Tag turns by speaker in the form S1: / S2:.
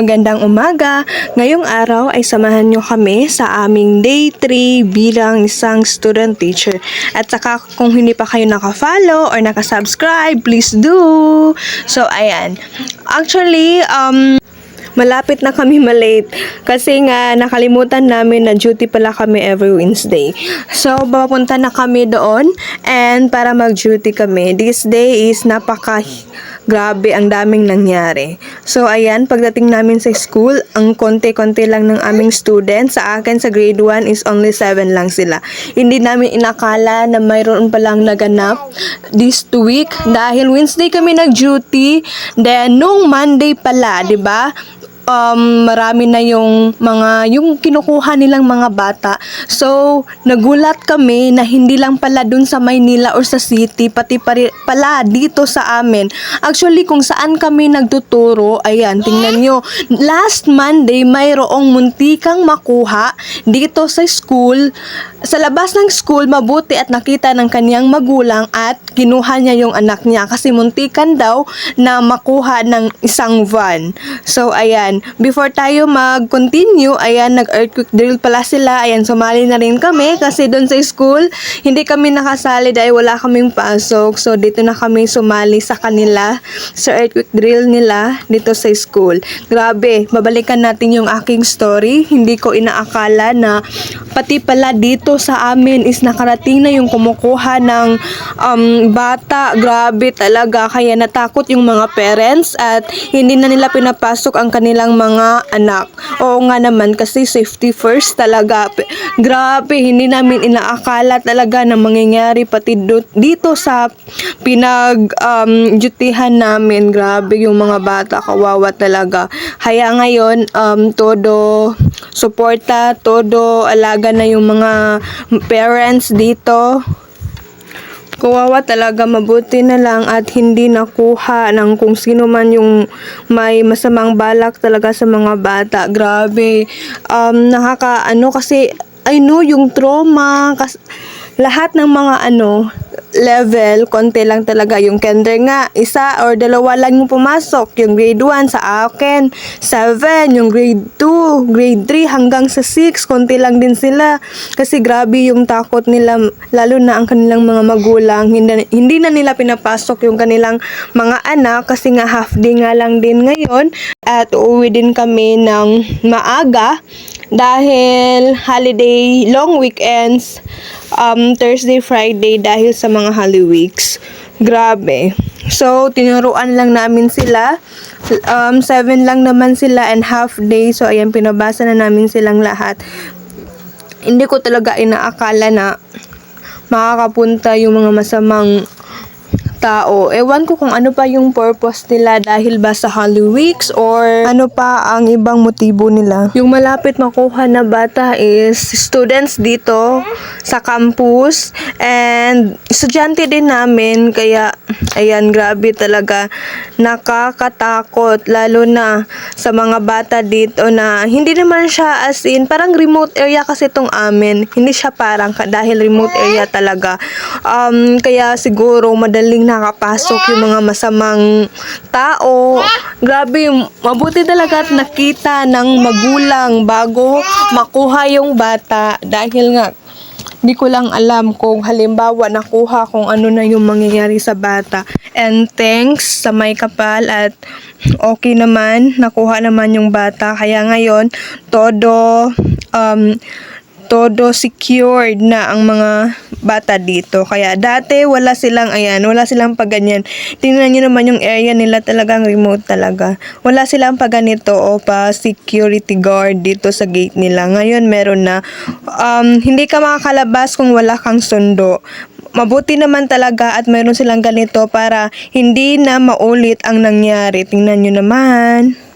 S1: Magandang umaga! Ngayong araw ay samahan nyo kami sa aming day 3 bilang isang student teacher. At saka kung hindi pa kayo naka-follow or naka-subscribe, please do! So, ayan. Actually, um, malapit na kami malate kasi nga nakalimutan namin na duty pala kami every Wednesday. So, papunta na kami doon and para mag-duty kami. This day is napaka grabe ang daming nangyari. So, ayan, pagdating namin sa school, ang konti-konti lang ng aming students. Sa akin, sa grade 1 is only 7 lang sila. Hindi namin inakala na mayroon palang naganap this week dahil Wednesday kami nag-duty. Then, nung Monday pala, ba? Um, marami na yung mga, yung kinukuha nilang mga bata. So, nagulat kami na hindi lang pala dun sa Maynila or sa city, pati pari, pala dito sa amin. Actually, kung saan kami nagtuturo, ayan, tingnan nyo. Last Monday, mayroong muntikang makuha dito sa school. Sa labas ng school, mabuti at nakita ng kanyang magulang at kinuha niya yung anak niya kasi muntikan daw na makuha ng isang van. So, ayan. Before tayo mag-continue, ayan, nag-earthquake drill pala sila. Ayan, sumali na rin kami kasi doon sa school, hindi kami nakasali dahil wala kaming pasok. So, dito na kami sumali sa kanila sa earthquake drill nila dito sa school. Grabe, babalikan natin yung aking story. Hindi ko inaakala na pati pala dito sa amin is nakarating na yung kumukuha ng um, bata. Grabe talaga. Kaya natakot yung mga parents at hindi na nila pinapasok ang kanilang mga anak. Oo nga naman kasi safety first talaga. Grabe, hindi namin inaakala talaga na mangyayari pati dito sa pinag um, dutihan namin. Grabe yung mga bata, kawawa talaga. Kaya ngayon, um, todo suporta, todo alaga na yung mga parents dito. Kawawa talaga, mabuti na lang at hindi nakuha ng kung sino man yung may masamang balak talaga sa mga bata. Grabe. Um, nakaka, ano kasi, I know yung trauma, kas, lahat ng mga ano, level, konti lang talaga. Yung kinder nga, isa or dalawa lang yung pumasok. Yung grade 1 sa akin, 7. Yung grade 2, grade 3 hanggang sa 6, konti lang din sila. Kasi grabe yung takot nila, lalo na ang kanilang mga magulang. Hindi, hindi na nila pinapasok yung kanilang mga anak kasi nga half day nga lang din ngayon. At uuwi din kami ng maaga dahil holiday, long weekends, um, Thursday, Friday dahil sa mga Holy Weeks. Grabe. So, tinuruan lang namin sila. Um, seven lang naman sila and half day. So, ayan, pinabasa na namin silang lahat. Hindi ko talaga inaakala na makakapunta yung mga masamang tao. Ewan ko kung ano pa yung purpose nila dahil ba sa Holy Weeks or ano pa ang ibang motibo nila. Yung malapit makuha na bata is students dito sa campus and estudyante din namin kaya ayan grabe talaga. Nakakatakot lalo na sa mga bata dito na hindi naman siya as in parang remote area kasi itong amin. Hindi siya parang dahil remote area talaga. Um, kaya siguro madaling nakapasok yung mga masamang tao. Grabe mabuti talaga at nakita ng magulang bago makuha yung bata. Dahil nga Di ko lang alam kung halimbawa nakuha kung ano na yung mangyayari sa bata. And thanks sa may kapal at okay naman, nakuha naman yung bata. Kaya ngayon, todo um, todo secured na ang mga bata dito. Kaya dati wala silang ayan, wala silang paganyan. Tingnan niyo naman yung area nila talagang remote talaga. Wala silang paganito o pa security guard dito sa gate nila. Ngayon meron na um, hindi ka makakalabas kung wala kang sundo. Mabuti naman talaga at meron silang ganito para hindi na maulit ang nangyari. Tingnan nyo naman.